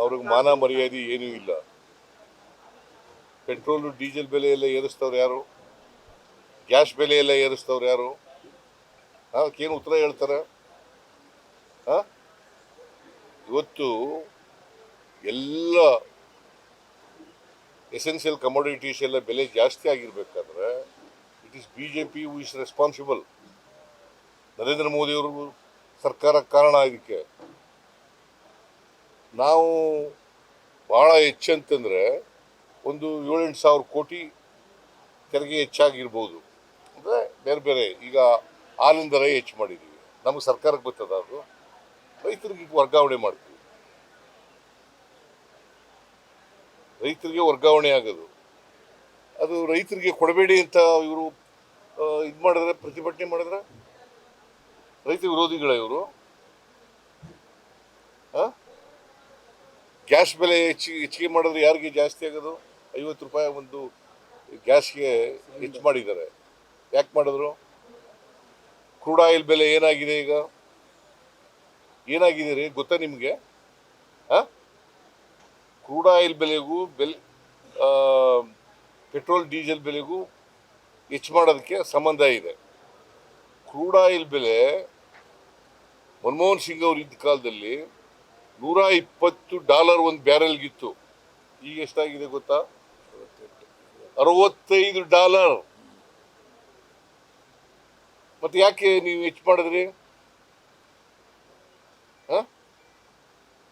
ಅವ್ರಿಗೆ ಮಾನ ಮರ್ಯಾದೆ ಏನೂ ಇಲ್ಲ. ಪೆಟ್ರೋಲು, ಡೀಸೆಲ್ ಬೆಲೆ ಎಲ್ಲ ಏರಿಸ್ತವ್ರು ಯಾರು? ಗ್ಯಾಸ್ ಬೆಲೆ ಎಲ್ಲ ಏರಿಸ್ತವ್ರು ಯಾರು? ಅದಕ್ಕೇನು ಉತ್ತರ ಹೇಳ್ತಾರೆ? ಹಾಂ? ಇವತ್ತು ಎಲ್ಲ ಎಸೆನ್ಷಿಯಲ್ ಕಮೋಡಿಟೀಸ್ ಎಲ್ಲ ಬೆಲೆ ಜಾಸ್ತಿ ಆಗಿರ್ಬೇಕಾದ್ರೆ it is B J P is responsible Narendra ಮೋದಿಯವರು ಸರ್ಕಾರ ಕಾರಣ ಇದಕ್ಕೆ. ನಾವು ಭಾಳ ಹೆಚ್ಚಂತಂದರೆ ಒಂದು ಏಳೆಂಟು ಸಾವಿರ ಕೋಟಿ ತೆರಿಗೆ ಹೆಚ್ಚಾಗಿರ್ಬೋದು. ಅಂದರೆ ಬೇರೆ ಬೇರೆ ಈಗ ಹಾಲಿನ ದರ ಹೆಚ್ಚು ಮಾಡಿದ್ದೀವಿ. ನಮಗೆ ಸರ್ಕಾರಕ್ಕೆ ಗೊತ್ತದ ಅದು? ರೈತರಿಗೆ ವರ್ಗಾವಣೆ ಮಾಡ್ತೀವಿ. ರೈತರಿಗೆ ವರ್ಗಾವಣೆ ಆಗೋದು. ಅದು ರೈತರಿಗೆ ಕೊಡಬೇಡಿ ಅಂತ ಇವರು ಇದು ಮಾಡಿದ್ರೆ, ಪ್ರತಿಭಟನೆ ಮಾಡಿದ್ರೆ ರೈತ ವಿರೋಧಿಗಳ ಇವರು. ಗ್ಯಾಸ್ ಬೆಲೆ ಹೆಚ್ಚಿಗೆ ಹೆಚ್ಚಿಗೆ ಮಾಡಿದ್ರೆ ಯಾರಿಗೆ ಜಾಸ್ತಿ ಆಗೋದು? ಐವತ್ತು ರೂಪಾಯಿ ಒಂದು ಗ್ಯಾಸ್ಗೆ ಹೆಚ್ಚು ಮಾಡಿದ್ದಾರೆ. ಯಾಕೆ ಮಾಡಿದ್ರು? ಕ್ರೂಡ್ ಆಯಿಲ್ ಬೆಲೆ ಏನಾಗಿದೆ ಈಗ? ಏನಾಗಿದೆ ರೀ? ಗೊತ್ತಾ ನಿಮಗೆ? ಕ್ರೂಡ್ ಆಯಿಲ್ ಬೆಲೆಗೂ ಬೆಲೆ ಪೆಟ್ರೋಲ್, ಡೀಸೆಲ್ ಬೆಲೆಗೂ ಹೆಚ್ಚು ಮಾಡೋದಕ್ಕೆ ಸಂಬಂಧ ಇದೆ. ಕ್ರೂಡ್ ಆಯಿಲ್ ಬೆಲೆ, ಮನಮೋಹನ್ ಸಿಂಗ್ ಅವರು ಇದ್ದ ಕಾಲದಲ್ಲಿ ನೂರ ಇಪ್ಪತ್ತು ಡಾಲರ್ ಒಂದು ಬ್ಯಾರೆಲ್ಗಿತ್ತು ಈಗ ಎಷ್ಟಾಗಿದೆ ಗೊತ್ತಾ? ಅರವತ್ತೈದು ಡಾಲರ್. ಮತ್ತೆ ಯಾಕೆ ನೀವು ಹೆಚ್ಚು ಮಾಡಿದ್ರಿ?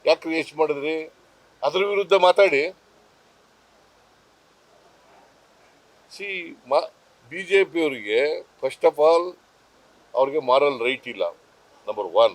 ಯಾಕೆ ಹೆಚ್ಚು ಮಾಡಿದ್ರಿ? ಅದ್ರ ವಿರುದ್ಧ ಮಾತಾಡಿ. ಸಿ, ಮಾ ಬಿ ಜೆ ಪಿಯವರಿಗೆ ಫಸ್ಟ್ ಆಫ್ ಆಲ್ ಅವ್ರಿಗೆ ಮಾರಲ್ ರೈಟ್ ಇಲ್ಲ ನಂಬರ್ ಒನ್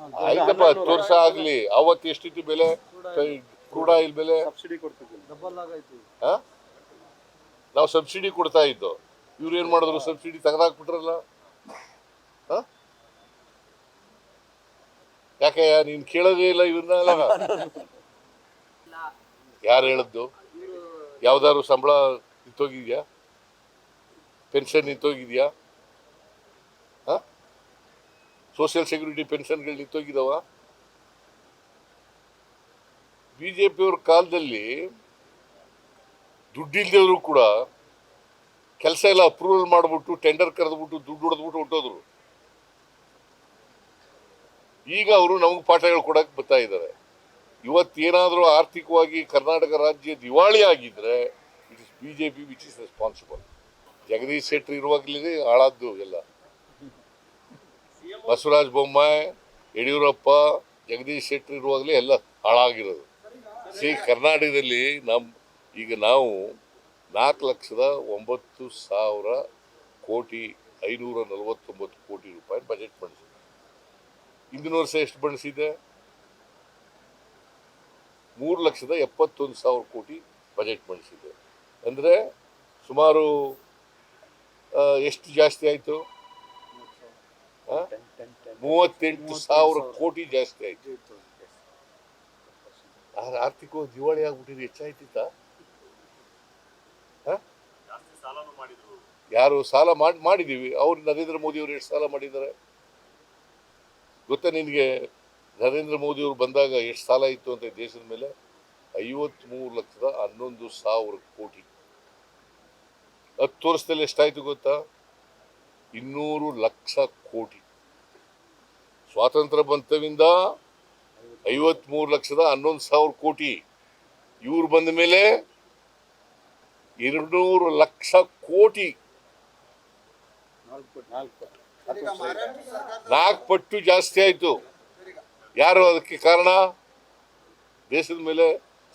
ಆಯ್ತಪ್ಪ ಹತ್ತು ವರ್ಷ ಆಗಲಿ ಅವತ್ತು ಎಷ್ಟಿತ್ತು ಬೆಲೆ? ಕ್ರೂಡ್ ಆಯಿಲ್ ಬೆಲೆ? ಸಬ್ಸಿಡಿ ಕೊಡ್ತಿದ್ದಿಲ್ಲ. ಡಬಲ್ ಆಗೈತಿ. ಹಾ? ನಾವು ಸಬ್ಸಿಡಿ ಕೊಡ್ತಾ ಇದ್ದೋ. ಇವ್ರು ಏನ್ ಮಾಡಿದ್ರು? ಸಬ್ಸಿಡಿ ತೆಗೆದಾಕ್ಬಿಟ್ರಲ್ಲ? ಹಾ? ಯಾಕೆ ನೀನ್ ಕೇಳೋದೇ ಇಲ್ಲ ಇವ್ರನ್ನ ಯಾರು ಹೇಳದ್ದು? ಯಾವ್ದಾದ್ರು ಸಂಬಳ ನಿಂತೋಗಿದ್ಯಾ? ಪೆನ್ಷನ್ ನಿಂತೋಗಿದ್ಯಾ? ಸೋಷಿಯಲ್ ಸೆಕ್ಯೂರಿಟಿ ಪೆನ್ಷನ್ಗಳು ನಿಂತೋಗಿದ್ದಾವ ಬಿ ಜೆ ಪಿಯವ್ರ ಕಾಲದಲ್ಲಿ ದುಡ್ಡಿಲ್ದವರು ಕೂಡ ಕೆಲಸ ಎಲ್ಲ ಅಪ್ರೂವಲ್ ಮಾಡಿಬಿಟ್ಟು ಟೆಂಡರ್ ಕರೆದ್ಬಿಟ್ಟು ದುಡ್ಡು ಹೊಡೆದ್ಬಿಟ್ಟು ಹೊಟ್ಟೋದ್ರು ಈಗ ಅವರು ನಮಗೆ ಪಾಠ ಹೇಳ್ಕೊಡಕ್ಕೆ ಬರ್ತಾ ಇದ್ದಾರೆ. ಇವತ್ತೇನಾದರೂ ಆರ್ಥಿಕವಾಗಿ ಕರ್ನಾಟಕ ರಾಜ್ಯ ದಿವಾಳಿ ಆಗಿದ್ರೆ it is B J P which is responsible. Jagadish Shettar ಇರುವಾಗಲೇ ಹಾಳಾದ್ದು ಎಲ್ಲ. ಬಸವರಾಜ ಬೊಮ್ಮಾಯಿ, ಯಡಿಯೂರಪ್ಪ, ಜಗದೀಶ್ ಶೆಟ್ಟರ್ ಇರುವಾಗಲೇ ಎಲ್ಲ ಹಾಳಾಗಿರೋದು. ಸಿ, ಕರ್ನಾಟಕದಲ್ಲಿ ನಮ್ಮ ಈಗ ನಾವು ನಾಲ್ಕು ಲಕ್ಷದ ಒಂಬತ್ತು ಸಾವಿರ ಕೋಟಿ ಐನೂರ ನಲವತ್ತೊಂಬತ್ತು ಕೋಟಿ ರೂಪಾಯಿ ಬಜೆಟ್ ಮಾಡಿಸಿದೆ ಹಿಂದಿನ ವರ್ಷ ಎಷ್ಟು ಬಣಿಸಿದೆ ಮೂರು ಲಕ್ಷದ ಎಪ್ಪತ್ತೊಂದು ಸಾವಿರ ಕೋಟಿ ಬಜೆಟ್ ಮಾಡಿಸಿದೆ ಅಂದರೆ ಸುಮಾರು ಎಷ್ಟು ಜಾಸ್ತಿ ಆಯಿತು? ಮೂವತ್ತೆಂಟು ಸಾವಿರ ಕೋಟಿ ಜಾಸ್ತಿ ಆಯ್ತು. ಆರ್ಥಿಕವಾಗಿ ದಿವಾಳಿ ಆಗ್ಬಿಟ್ಟಿದ್ರೆ ಹೆಚ್ಚಾಯ್ತಿತ್ತ? ಯಾರು ಸಾಲ ಮಾಡಿ, ಮಾಡಿದೀವಿ. ಅವ್ರು ನರೇಂದ್ರ ಮೋದಿ ಅವರು ಎಷ್ಟು ಸಾಲ ಮಾಡಿದ್ದಾರೆ? ಗೊತ್ತಾ ನಿನಗೆ? ನರೇಂದ್ರ ಮೋದಿ ಅವರು ಬಂದಾಗ ಎಷ್ಟು ಸಾಲ ಇತ್ತು ಅಂತ ದೇಶದ ಮೇಲೆ? ಐವತ್ಮೂರು ಲಕ್ಷದ ಹನ್ನೊಂದು ಸಾವಿರ ಕೋಟಿ. ಹತ್ತು ವರ್ಷದಲ್ಲಿ ಎಷ್ಟಾಯ್ತು ಗೊತ್ತಾ? ಇನ್ನೂರು ಲಕ್ಷ ಕೋಟಿ. ಸ್ವಾತಂತ್ರ್ಯ ಬಂತವಿಂದ ಐವತ್ಮೂರು ಲಕ್ಷದ ಹನ್ನೊಂದು ಸಾವಿರ ಕೋಟಿ. ಇವ್ರು ಬಂದ ಮೇಲೆ ಎರಡ್ನೂರು ಲಕ್ಷ ಕೋಟಿ. ನಾಲ್ಕು ಪಟ್ಟು ಜಾಸ್ತಿ ಆಯಿತು. ಯಾರು ಅದಕ್ಕೆ ಕಾರಣ? ದೇಶದ ಮೇಲೆ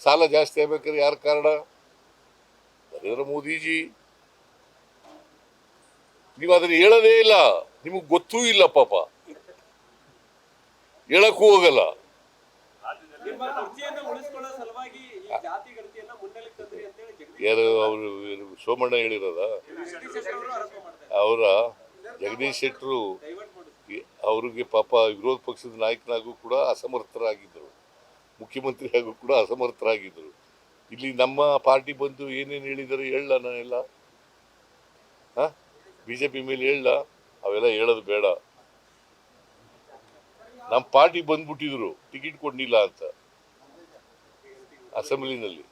ಸಾಲ ಜಾಸ್ತಿ ಆಗ್ಬೇಕಾದ್ರೆ ಯಾರು ಕಾರಣ? ನರೇಂದ್ರ ಮೋದಿಜಿ. ನೀವು ಅದನ್ನು ಹೇಳದೇ ಇಲ್ಲ. ನಿಮಗೆ ಗೊತ್ತೂ ಇಲ್ಲ ಪಾಪ. ಹೇಳಕ್ಕೂ ಹೋಗಲ್ಲ. ಯಾರು ಅವರು ಸೋಮಣ್ಣ ಹೇಳಿರೋದ? ಅವರು? ಜಗದೀಶ್ ಶೆಟ್ಟರು ಅವರಿಗೆ ಪಾಪ ವಿರೋಧ ಪಕ್ಷದ ನಾಯಕನಾಗೂ ಕೂಡ ಅಸಮರ್ಥರಾಗಿದ್ದರು. ಮುಖ್ಯಮಂತ್ರಿ ಆಗೂ ಕೂಡ ಅಸಮರ್ಥರಾಗಿದ್ದರು. ಇಲ್ಲಿ ನಮ್ಮ ಪಾರ್ಟಿ ಬಂದು ಏನೇನು ಹೇಳಿದ್ದಾರೆ ಹೇಳಲ್ಲ ನಾನೆಲ್ಲ. ಹಾಂ? ಬಿ ಜೆ ಪಿ ಮೇಲೆ ಹೇಳ, ಅವೆಲ್ಲ ಹೇಳೋದು ಬೇಡ. ನಮ್ಮ ಪಾರ್ಟಿ ಬಂದ್ಬಿಟ್ಟಿದ್ರು, ಟಿಕೆಟ್ ಕೊಡ್ಲಿಲ್ಲ ಅಂತ. ಅಸೆಂಬ್ಲಿನಲ್ಲಿ.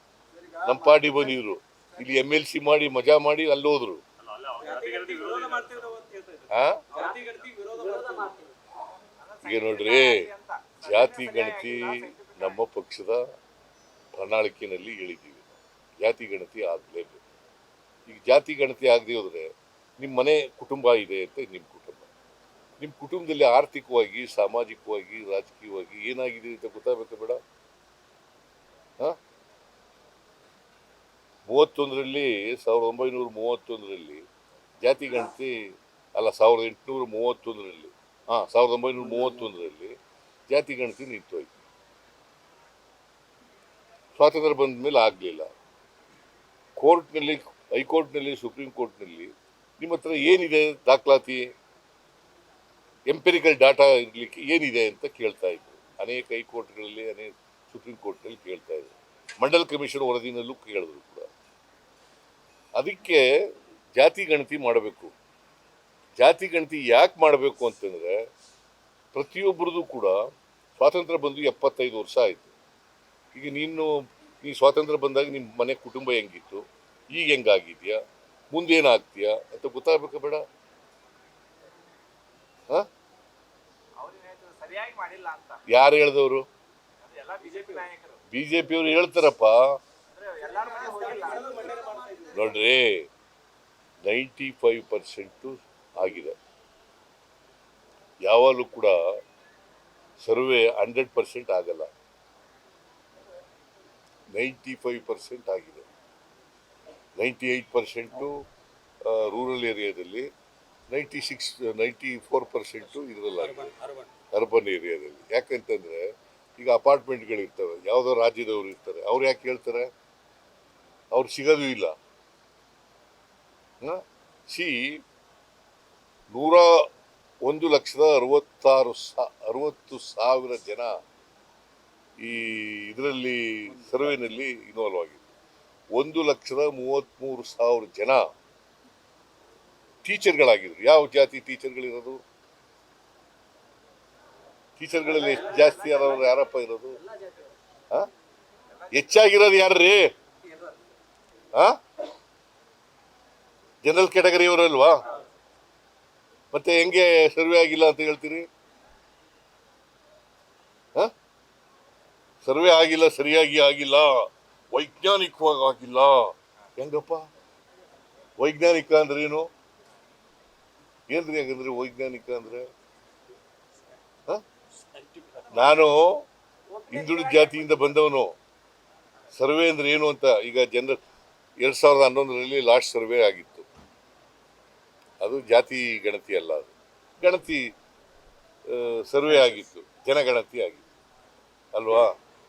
ನಮ್ಮ ಪಾರ್ಟಿ ಬಂದಿದ್ರು. ಇಲ್ಲಿ ಎಂ ಎಲ್ ಸಿ ಮಾಡಿ, ಮಜಾ ಮಾಡಿ ಅಲ್ಲಿ ಹೋದ್ರು. ಈಗ ನೋಡ್ರಿ, ಜಾತಿ, ಗಣತಿ ನಮ್ಮ ಪಕ್ಷದ ಪ್ರಣಾಳಿಕೆಯಲ್ಲಿ ಹೇಳಿದ್ದೀವಿ. ಜಾತಿ, ಗಣತಿ ಆಗಲೇಬೇಕು. ಈಗ ಜಾತಿ, ಗಣತಿ ಆಗದೆ ಹೋದ್ರೆ ನಿಮ್ಮ ಮನೆ ಕುಟುಂಬ ಇದೆ ಅಂತ ನಿಮ್ಮ ಕುಟುಂಬ. ನಿಮ್ಮ ಕುಟುಂಬದಲ್ಲಿ ಆರ್ಥಿಕವಾಗಿ, ಸಾಮಾಜಿಕವಾಗಿ, ರಾಜಕೀಯವಾಗಿ ಏನಾಗಿದೆ ಅಂತ ಗೊತ್ತಾಗಬೇಕು ಬೇಡ? ಹಾಂ? ಮೂವತ್ತೊಂದರಲ್ಲಿ, ಸಾವಿರದ ಒಂಬೈನೂರ ಮೂವತ್ತೊಂದರಲ್ಲಿ, ಜಾತಿ ಗಣತಿ, ಅಲ್ಲ, ಸಾವಿರದ ಎಂಟುನೂರ ಮೂವತ್ತೊಂದರಲ್ಲಿ, ಹಾಂ, ಸಾವಿರದ ಒಂಬೈನೂರ ಮೂವತ್ತೊಂದರಲ್ಲಿ ಜಾತಿ ಗಣತಿ ನಿಂತೋಯ್ತು. ಸ್ವಾತಂತ್ರ್ಯ ಬಂದ ಮೇಲೆ ಆಗಲಿಲ್ಲ. ಕೋರ್ಟ್ನಲ್ಲಿ, ಹೈಕೋರ್ಟ್ನಲ್ಲಿ, ಸುಪ್ರೀಂ ಕೋರ್ಟ್ನಲ್ಲಿ ನಿಮ್ಮ ಹತ್ರ ಏನಿದೆ ದಾಖಲಾತಿ? ಎಂಪೆರಿಕಲ್ ಡಾಟಾ ಇರಲಿಕ್ಕೆ ಏನಿದೆ ಅಂತ ಕೇಳ್ತಾ ಇದ್ರು. ಅನೇಕ ಹೈಕೋರ್ಟ್ಗಳಲ್ಲಿ, ಅನೇಕ ಸುಪ್ರೀಂ ಕೋರ್ಟ್ನಲ್ಲಿ ಕೇಳ್ತಾ ಇದ್ರು. ಮಂಡಲ್ ಕಮಿಷನ್ ವರದಿನಲ್ಲೂ ಕೇಳಿದ್ರು ಕೂಡ. ಅದಕ್ಕೆ ಜಾತಿ ಗಣತಿ ಮಾಡಬೇಕು. ಜಾತಿ ಗಣತಿ ಯಾಕೆ ಮಾಡಬೇಕು ಅಂತಂದರೆ ಪ್ರತಿಯೊಬ್ಬರದು ಕೂಡ ಸ್ವಾತಂತ್ರ್ಯ ಬಂದು ಎಪ್ಪತ್ತೈದು ವರ್ಷ ಆಯಿತು. ಈಗ ನೀನು, ನೀ ಸ್ವಾತಂತ್ರ್ಯ ಬಂದಾಗ ನಿಮ್ಮ ಮನೆ ಕುಟುಂಬ ಹೆಂಗಿತ್ತು? ಈಗ ಹೆಂಗಾಗಿದ್ಯಾ? ಮುಂದೇನಾಗ್ತೀಯಾ ಅಂತ ಗೊತ್ತಾಗಬೇಕು ಬೇಡ. ಯಾರು ಹೇಳ್ದವರು? ಬಿಜೆಪಿಯವರು ಹೇಳ್ತಾರಪ್ಪ. ನೋಡ್ರಿ ನೈಂಟಿ ಫೈವ್ ಪರ್ಸೆಂಟು ಆಗಿದೆ. ಯಾವಾಗಲೂ ಕೂಡ ಸರ್ವೆ ಹಂಡ್ರೆಡ್ ಪರ್ಸೆಂಟ್ ಆಗಲ್ಲ. ನೈಂಟಿ ಫೈವ್ ಪರ್ಸೆಂಟ್ ಆಗಿದೆ. ನೈಂಟಿ ಏಯ್ಟ್ ಪರ್ಸೆಂಟು ರೂರಲ್ ಏರಿಯಾದಲ್ಲಿ ninety six ninety four percent ಇದರಲ್ಲಾಗಿದೆ. Urban ಏರಿಯಾದಲ್ಲಿ ಯಾಕಂತಂದರೆ ಈಗ ಅಪಾರ್ಟ್ಮೆಂಟ್ಗಳಿರ್ತವೆ ಯಾವುದೋ ರಾಜ್ಯದವರು ಇರ್ತಾರೆ. ಅವ್ರು ಯಾಕೆ ಹೇಳ್ತಾರೆ? ಅವ್ರು ಸಿಗೋದು ಇಲ್ಲ. ಸಿ ನೂರ ಒಂದು ಲಕ್ಷದ ಅರವತ್ತಾರು ಸಾ ಅರವತ್ತು ಸಾವಿರ ಜನ ಈ ಇದರಲ್ಲಿ ಸರ್ವೆನಲ್ಲಿ ಇನ್ವಾಲ್ವ್ ಆಗಿತ್ತು ಒಂದು ಲಕ್ಷದ ಮೂವತ್ತ್ಮೂರು ಸಾವಿರ ಜನ ಟೀಚರ್ಗಳಾಗಿದ್ರು. ಯಾವ ಜಾತಿ ಟೀಚರ್ಗಳಿರೋದು? ಟೀಚರ್ಗಳಲ್ಲಿ ಎಷ್ಟು ಜಾಸ್ತಿ ಯಾರವ್ರು ಯಾರಪ್ಪ ಇರೋದು? ಹೆಚ್ಚಾಗಿರೋದು ಯಾರ್ರೀ? ಆ? ಜನರಲ್ ಕ್ಯಾಟಗರಿ ಅವರಲ್ವಾ? ಮತ್ತೆ ಹೆಂಗೆ ಸರ್ವೆ ಆಗಿಲ್ಲ ಅಂತ ಹೇಳ್ತೀರಿ? ಸರ್ವೆ ಆಗಿಲ್ಲ, ಸರಿಯಾಗಿ ಆಗಿಲ್ಲ. ವೈಜ್ಞಾನಿಕವಾಗಿ ಆಗಿಲ್ಲ ಹೆಂಗಪ್ಪ? ವೈಜ್ಞಾನಿಕ ಅಂದ್ರೆ ಏನು? ಏನ್ರಿ ಹಾಗಂದ್ರೆ ವೈಜ್ಞಾನಿಕ ಅಂದ್ರೆ? ನಾನು ಹಿಂದುಳಿದ ಜಾತಿಯಿಂದ ಬಂದವನು. ಸರ್ವೆ ಅಂದ್ರೆ ಏನು ಅಂತ ಈಗ ಜನರ, ಎರಡು ಸಾವಿರದ ಹನ್ನೊಂದರಲ್ಲಿ ಲಾಸ್ಟ್ ಸರ್ವೆ ಆಗಿತ್ತು. ಅದು ಜಾತಿ ಗಣತಿ ಅಲ್ಲ ಅದು. ಗಣತಿ ಸರ್ವೆ ಆಗಿತ್ತು. ಜನಗಣತಿ ಆಗಿತ್ತು. ಅಲ್ವಾ?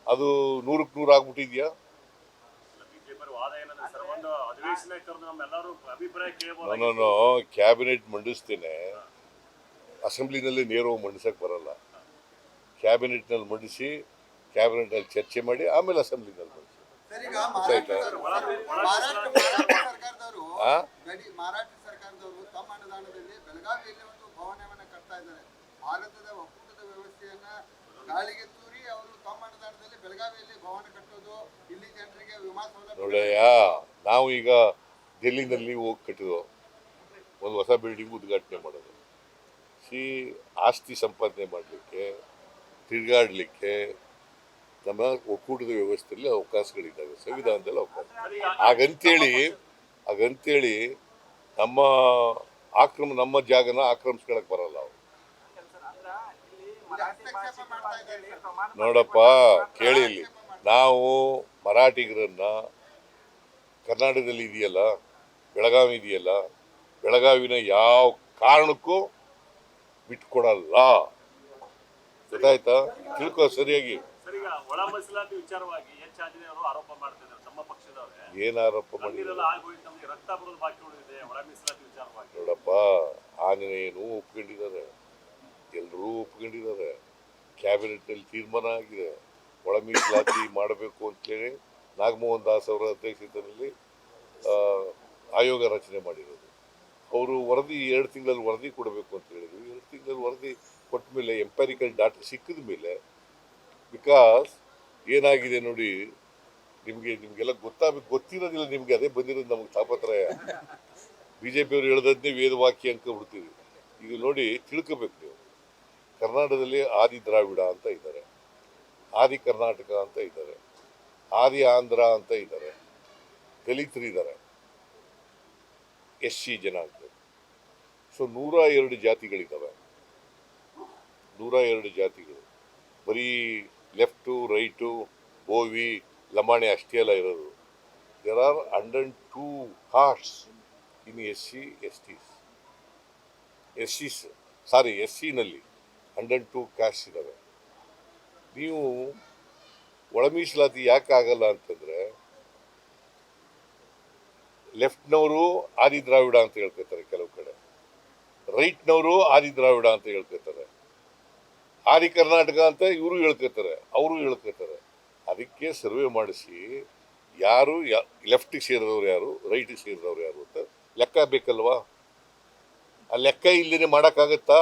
ಅದು ನೂರಕ್ಕೆ ನೂರು ಆಗ್ಬಿಟ್ಟಿದ್ಯಾ? ನಾನು ಕ್ಯಾಬಿನೆಟ್ ಮಂಡಿಸ್ತೇನೆ. ಅಸೆಂಬ್ಲಿನಲ್ಲಿ ನೇರವಾಗಿ ಮಂಡಿಸಕ್ಕೆ ಬರಲ್ಲ. ಕ್ಯಾಬಿನೆಟ್ನಲ್ಲಿ ಮಂಡಿಸಿ ಕ್ಯಾಬಿನೆಟ್ನಲ್ಲಿ ಚರ್ಚೆ ಮಾಡಿ ಆಮೇಲೆ ಅಸೆಂಬ್ಲಿನಲ್ಲಿ ಮಂಡಿಸಿ. ಸರ್ ಈಗ ಗೊತ್ತಾಯ್ತಾ? ಮಹಾರಾಷ್ಟ್ರ ಮಹಾರಾಷ್ಟ್ರ ಮಹಾರಾಷ್ಟ್ರ ಸರ್ಕಾರದವರು ಗಡಿ ಮಹಾರಾಷ್ಟ್ರ ಸರ್ಕಾರದವರು ತಮ್ಮ ಬೆಳಗಾವಿಯಲ್ಲಿ ಒಂದು ಭವನವನ್ನ ಕಟ್ತಾ ಇದ್ದಾರೆ. ಭಾರತದ ಒಕ್ಕೂಟದ ವ್ಯವಸ್ಥೆಯನ್ನ ಗಾಳಿಗೆ ತೂರಿ ಅವರು ತಮ್ಮ ಅನುದಾನದಲ್ಲಿ ಬೆಳಗಾವಿಯಲ್ಲಿ ಭವನ ಕಟ್ಟೋದು ಇಲ್ಲಿ ಜನರಿಗೆ ವಿಮಾ ಸೌಲಭ್ಯ ನೋಡಯ್ಯ ನಾವು ಈಗ ಡೆಲ್ಲಿನಲ್ಲಿ ಹೋಗಿ ಕಟ್ಟಿದ್ವು ಒಂದು ಹೊಸ ಬಿಲ್ಡಿಂಗ್ ಉದ್ಘಾಟನೆ ಮಾಡೋದು. ಸಿ ಆಸ್ತಿ ಸಂಪಾದನೆ ಮಾಡಲಿಕ್ಕೆ, ತಿರುಗಾಡಲಿಕ್ಕೆ ನಮ್ಮ ಒಕ್ಕೂಟದ ವ್ಯವಸ್ಥೆಯಲ್ಲಿ ಅವಕಾಶಗಳಿದ್ದಾವೆ, ಸಂವಿಧಾನದಲ್ಲಿ ಅವಕಾಶ. ಹಾಗಂತೇಳಿ ಹಾಗಂತೇಳಿ ನಮ್ಮ ಆಕ್ರಮ, ನಮ್ಮ ಜಾಗನ ಆಕ್ರಮಿಸ್ಕೊಳಕ್ ಬರಲ್ಲ ಅವರು. ನೋಡಪ್ಪ, ಕೇಳಿ ಇಲ್ಲಿ. ನಾವು ಮರಾಠಿಗರನ್ನ ಕರ್ನಾಟಕದಲ್ಲಿ ಇದೆಯಲ್ಲ ಬೆಳಗಾವಿ ಇದೆಯಲ್ಲ ಬೆಳಗಾವಿನ ಯಾವ ಕಾರಣಕ್ಕೂ ಬಿಟ್ಕೊಡಲ್ಲ. ಗೊತ್ತಾಯ್ತಾ? ತಿಳ್ಕೊ ಸರಿಯಾಗಿ. ಏನ್ ಆರೋಪ ನೋಡಪ್ಪ ಆಂಜನೇಯನು ಒಪ್ಕೊಂಡಿದ್ದಾರೆ. ಎಲ್ಲರೂ ಒಪ್ಕೊಂಡಿದ್ದಾರೆ. ಕ್ಯಾಬಿನೆಟ್ನಲ್ಲಿ ತೀರ್ಮಾನ ಆಗಿದೆ. ಒಳ ಮೀಸಲಾತಿ ಮಾಡಬೇಕು ಅಂತೇಳಿ ನಾಗಮೋಹನ್ ದಾಸ್ ಅವರ ಅಧ್ಯಕ್ಷತೆಯಲ್ಲಿ ಆಯೋಗ ರಚನೆ ಮಾಡಿರೋದು. ಅವರು ವರದಿ, ಎರಡು ತಿಂಗಳಲ್ಲಿ ವರದಿ ಕೊಡಬೇಕು ಅಂತ ಹೇಳಿದ್ರು. ಎರಡು ತಿಂಗಳಲ್ಲಿ ವರದಿ ಕೊಟ್ಟ ಮೇಲೆ ಎಂಪ್ಯಾರಿಕಲ್ ಡಾಟಾ ಸಿಕ್ಕಿದ ಮೇಲೆ ಬಿಕಾಸ್ ಏನಾಗಿದೆ ನೋಡಿ, ನಿಮಗೆ, ನಿಮಗೆಲ್ಲ ಗೊತ್ತಾಗಬೇಕು ಗೊತ್ತಿರೋದಿಲ್ಲ ನಿಮಗೆ, ಅದೇ ಬಂದಿರೋದು ನಮಗೆ ತಾಪತ್ರಯ. ಬಿ ಜೆ ಪಿಯವರು ಹೇಳ್ದದ್ದೇ ವೇದವಾಕ್ಯ ಅಂಕ ಬಿಡ್ತೀವಿ. ಇದು ನೋಡಿ, ತಿಳ್ಕೋಬೇಕು ನೀವು. ಕರ್ನಾಟಕದಲ್ಲಿ ಆದಿ ದ್ರಾವಿಡ ಅಂತ ಇದ್ದಾರೆ. ಆದಿ ಕರ್ನಾಟಕ ಅಂತ ಇದ್ದಾರೆ. ಆದಿ ಆಂಧ್ರ ಅಂತ ಇದ್ದಾರೆ. ದಲಿತರು ಇದ್ದಾರೆ ಎಸ್ ಸಿ ಜನಾಂಗ. ಸೊ ನೂರ ಎರಡು ಜಾತಿಗಳಿದ್ದಾವೆ. ನೂರ ಎರಡು ಜಾತಿಗಳು. ಬರೀ ಲೆಫ್ಟು, ರೈಟು ಬೋವಿ ಲಂಬಾಣಿ ಅಷ್ಟೇ ಅಲ್ಲ ಇರೋದು. There are hundred two castes in S C S Ts S Cs sorry S ಸಿನಲ್ಲಿ ಹಂಡ್ರೆಡ್ ಟೂ ಕಾಸ್ಟ್ ಇದ್ದಾವೆ. ನೀವು ಒಳ ಮೀಸಲಾತಿ ಯಾಕೆ ಆಗಲ್ಲ ಅಂತಂದ್ರೆ ಲೆಫ್ಟ್ನವರು ಆದಿ ದ್ರಾವಿಡ ಅಂತ ಹೇಳ್ಕೊತಾರೆ ಕೆಲವು ಕಡೆ. ರೈಟ್ನವರು ಆದಿ ದ್ರಾವಿಡ ಅಂತ ಹೇಳ್ಕೊತಾರೆ ಆದಿ ಕರ್ನಾಟಕ ಅಂತ ಇವರು ಹೇಳ್ಕೊತಾರೆ ಅವರು ಹೇಳ್ಕೊತಾರೆ ಅದಕ್ಕೆ ಸರ್ವೆ ಮಾಡಿಸಿ ಯಾರು ಲೆಫ್ಟಿಗೆ ಸೇರಿದವ್ರು ಯಾರು, ರೈಟಿಗೆ ಸೇರಿದವ್ರು ಯಾರು ಅಂತ ಲೆಕ್ಕ ಬೇಕಲ್ವಾ? ಆ ಲೆಕ್ಕ ಇಲ್ಲದೇ ಮಾಡೋಕ್ಕಾಗತ್ತಾ?